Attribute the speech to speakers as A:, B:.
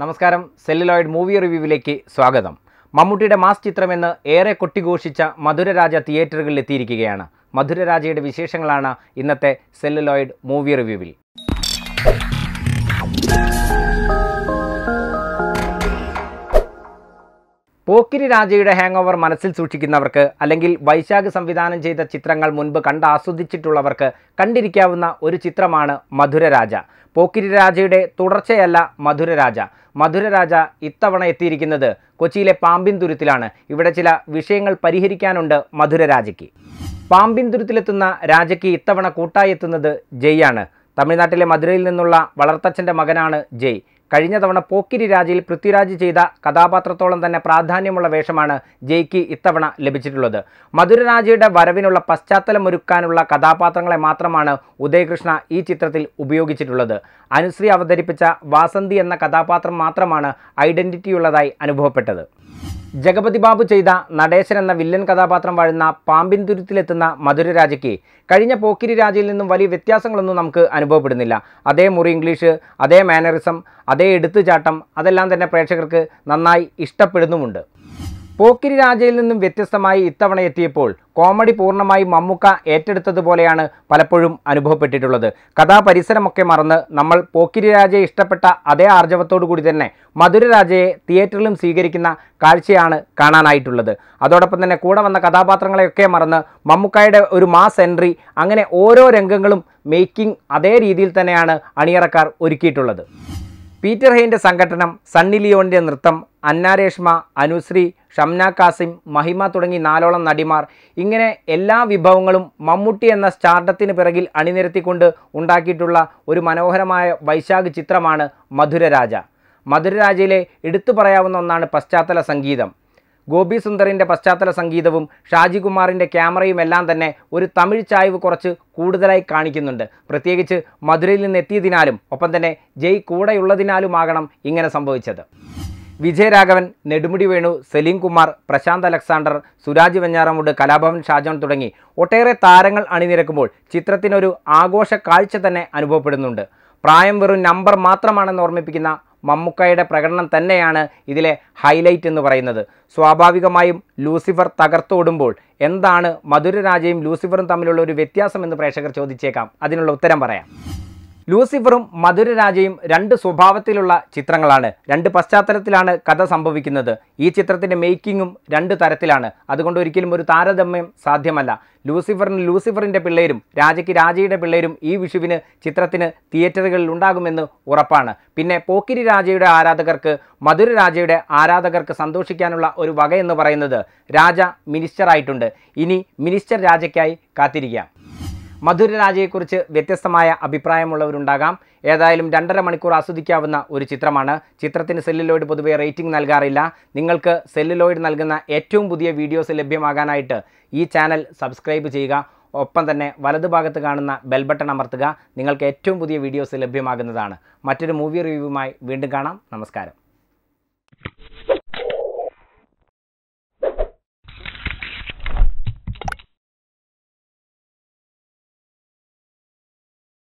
A: നമസ്കാരം. Celluloid movie റിവ്യൂവിലേക്ക് സ്വാഗതം. മമ്മൂട്ടിയുടെ മാസ് ചിത്രമെന്ന് ഏറെ കൊട്ടിഘോഷിച്ച മധുരരാജ തിയേറ്ററുകളിൽ എത്തിയിരിക്കുകയാണ് മധുരരാജയുടെ വിശേഷങ്ങളാണ് ഇന്നത്തെ സെല്ലുലോയിഡ് മൂവി റിവ്യൂവിൽ. പോക്കിരി രാജയുടെ ഹാങ് ഓവർ മനസ്സിൽ സൂക്ഷിക്കുന്നവർക്ക് അല്ലെങ്കിൽ വൈശാഖ് സംവിധാനം ചെയ്ത ചിത്രങ്ങൾ മുൻപ് കണ്ട് ആസ്വദിച്ചിട്ടുള്ളവർക്ക് കണ്ടിരിക്കാവുന്ന ഒരു ചിത്രമാണ് മധുരരാജ. പോക്കിരി രാജയുടെ തുടർച്ചയല്ല മധുരരാജ. മധുരരാജ ഇത്തവണ എത്തിയിരിക്കുന്നത് കൊച്ചിയിലെ പാമ്പിൻ തുരുത്തിലാണ് ഇവിടെ ചില വിഷയങ്ങൾ പരിഹരിക്കാനുണ്ട് മധുരരാജയ്ക്ക്. പാമ്പിൻ തുരുത്തിലെത്തുന്ന രാജയ്ക്ക് ഇത്തവണ കൂട്ടായി എത്തുന്നത് ആണ് തമിഴ്നാട്ടിലെ മധുരയിൽ നിന്നുള്ള വളർത്തച്ഛന്റെ മകനാണ് ജയ്. കഴിഞ്ഞ തവണ പോക്കിരി രാജയിൽ പൃഥ്വിരാജ് ചെയ്ത കഥാപാത്രത്തോളം തന്നെ പ്രാധാന്യമുള്ള വേഷമാണ് ജയ്ക്ക് ഇത്തവണ ലഭിച്ചിട്ടുള്ളത്. മധുരരാജയുടെ വരവിനുള്ള പശ്ചാത്തലമൊരുക്കാനുള്ള കഥാപാത്രങ്ങളെ മാത്രമാണ് ഉദയകൃഷ്ണ ഈ ചിത്രത്തിൽ ഉപയോഗിച്ചിട്ടുള്ളത്. അനുശ്രീ അവതരിപ്പിച്ച വാസന്തി എന്ന കഥാപാത്രം മാത്രമാണ് ഐഡന്റിറ്റിയുള്ളതായി അനുഭവപ്പെട്ടത്. ജഗപതി ബാബു ചെയ്ത നടേശൻ എന്ന വില്ലൻ കഥാപാത്രം വാഴുന്ന പാമ്പിൻ തുരുത്തിലെത്തുന്ന മധുരരാജയ്ക്ക് കഴിഞ്ഞ പോക്കിരി രാജയിൽ നിന്നും വലിയ വ്യത്യാസങ്ങളൊന്നും നമുക്ക് അനുഭവപ്പെടുന്നില്ല. അതേ മുറി ഇംഗ്ലീഷ് അതേ മാനറിസം അതേ എടുത്തുചാട്ടം അതെല്ലാം തന്നെ പ്രേക്ഷകർക്ക് നന്നായി ഇഷ്ടപ്പെടുന്നുമുണ്ട്. പോക്കിരി രാജയിൽ നിന്നും വ്യത്യസ്തമായി ഇത്തവണ എത്തിയപ്പോൾ കോമഡി പൂർണമായി മമ്മൂക്ക ഏറ്റെടുത്തതുപോലെയാണ് പലപ്പോഴും അനുഭവപ്പെട്ടിട്ടുള്ളത്. കഥാപരിസരമൊക്കെ മറന്ന് നമ്മൾ പോക്കിരി രാജയെ ഇഷ്ടപ്പെട്ട അതേ ആർജവത്തോടു കൂടി തന്നെ മധുരരാജയെ തിയേറ്ററിലും സ്വീകരിക്കുന്ന കാഴ്ചയാണ് കാണാനായിട്ടുള്ളത്. അതോടൊപ്പം തന്നെ കൂടെ വന്ന കഥാപാത്രങ്ങളെയൊക്കെ മറന്ന് മമ്മൂക്കായുടെ ഒരു മാസ് എൻട്രി അങ്ങനെ ഓരോ രംഗങ്ങളും മേക്കിംഗ് അതേ രീതിയിൽ തന്നെയാണ് അണിയറക്കാർ ഒരുക്കിയിട്ടുള്ളത്. പീറ്റർ ഹെയിന്റെ സംഘടനം സണ്ണി ലിയോണിന്റെ നൃത്തം അന്നാരേഷ്മ അനുശ്രീ ഷംന കാസിം മഹിമ തുടങ്ങി നാലോളം നടിമാർ ഇങ്ങനെ എല്ലാ വിഭവങ്ങളും മമ്മൂട്ടി എന്ന സ്റ്റാർഡത്തിന് പിറകിൽ അണിനിരത്തിക്കൊണ്ട് ഉണ്ടാക്കിയിട്ടുള്ള ഒരു മനോഹരമായ വൈശാഖ് ചിത്രമാണ് മധുരരാജ. മധുരരാജയിലെ എടുത്തു പറയാവുന്ന ഒന്നാണ് പശ്ചാത്തല സംഗീതം. ഗോപി സുന്ദറിന്റെ പശ്ചാത്തല സംഗീതവും ഷാജികുമാറിന്റെ ക്യാമറയും എല്ലാം തന്നെ ഒരു തമിഴ് ചായ്വ് കുറച്ച് കൂടുതലായി കാണിക്കുന്നുണ്ട്. പ്രത്യേകിച്ച് മധുരയിൽ നിന്ന് എത്തിയതിനാലും ഒപ്പം തന്നെ ജയ് കൂടെയുള്ളതിനാലുമാകണം ഇങ്ങനെ സംഭവിച്ചത്. വിജയരാഘവൻ നെടുമുടി വേണു സലീം കുമാർ പ്രശാന്ത് അലക്സാണ്ടർ സുരാജ് വെഞ്ഞാറമുട് കലാഭവൻ ഷാജോൺ തുടങ്ങി ഒട്ടേറെ താരങ്ങൾ അണിനിരക്കുമ്പോൾ ചിത്രത്തിനൊരു ആഘോഷ കാഴ്ച തന്നെ അനുഭവപ്പെടുന്നുണ്ട്. പ്രായം വെറും നമ്പർ മാത്രമാണെന്ന് ഓർമ്മിപ്പിക്കുന്ന മമ്മുക്കയുടെ പ്രകടനം തന്നെയാണ് ഇതിലെ ഹൈലൈറ്റ് എന്ന് പറയുന്നത്. സ്വാഭാവികമായും ലൂസിഫർ തകർത്തോടുമ്പോൾ എന്താണ് മധുരരാജയും ലൂസിഫറും തമ്മിലുള്ള ഒരു വ്യത്യാസം എന്ന് പ്രേക്ഷകർ ചോദിച്ചേക്കാം. അതിനുള്ള ഉത്തരം പറയാം. ലൂസിഫറും മധുരരാജയും രണ്ട് സ്വഭാവത്തിലുള്ള ചിത്രങ്ങളാണ്. രണ്ട് പശ്ചാത്തലത്തിലാണ് കഥ സംഭവിക്കുന്നത്. ഈ ചിത്രത്തിന്റെ മേക്കിങ്ങും രണ്ട് തരത്തിലാണ്. അതുകൊണ്ട് ഒരിക്കലും ഒരു താരതമ്യം സാധ്യമല്ല. ലൂസിഫറിന് ലൂസിഫറിന്റെ പിള്ളേരും രാജയ്ക്ക് രാജയുടെ പിള്ളേരും ഈ വിഷുവിന് ചിത്രത്തിന് തിയേറ്ററുകളിൽ ഉണ്ടാകുമെന്ന് ഉറപ്പാണ്. പിന്നെ പോക്കിരി രാജയുടെ ആരാധകർക്ക് മധുരരാജയുടെ ആരാധകർക്ക് സന്തോഷിക്കാനുള്ള ഒരു വകയെന്ന് പറയുന്നത് രാജ മിനിസ്റ്ററായിട്ടുണ്ട്. ഇനി മിനിസ്റ്റർ രാജയ്ക്കായി കാത്തിരിക്കാം. മധുരരാജയെക്കുറിച്ച് വ്യത്യസ്തമായ അഭിപ്രായമുള്ളവരുണ്ടാകാം. ഏതായാലും രണ്ടര മണിക്കൂർ ആസ്വദിക്കാവുന്ന ഒരു ചിത്രമാണ്. ചിത്രത്തിന് സെല്ലുലോയിഡ് പൊതുവെ റേറ്റിംഗ് നൽകാറില്ല. നിങ്ങൾക്ക് സെല്ലുലോയിഡ് നൽകുന്ന ഏറ്റവും പുതിയ വീഡിയോസ് ലഭ്യമാകാനായിട്ട് ഈ ചാനൽ സബ്സ്ക്രൈബ് ചെയ്യുക. ഒപ്പം തന്നെ വലതുഭാഗത്ത് കാണുന്ന ബെൽ ബട്ടൺ അമർത്തുക. നിങ്ങൾക്ക് ഏറ്റവും പുതിയ വീഡിയോസ് ലഭ്യമാകുന്നതാണ്. മറ്റൊരു മൂവി റിവ്യൂവുമായി വീണ്ടും കാണാം. നമസ്കാരം.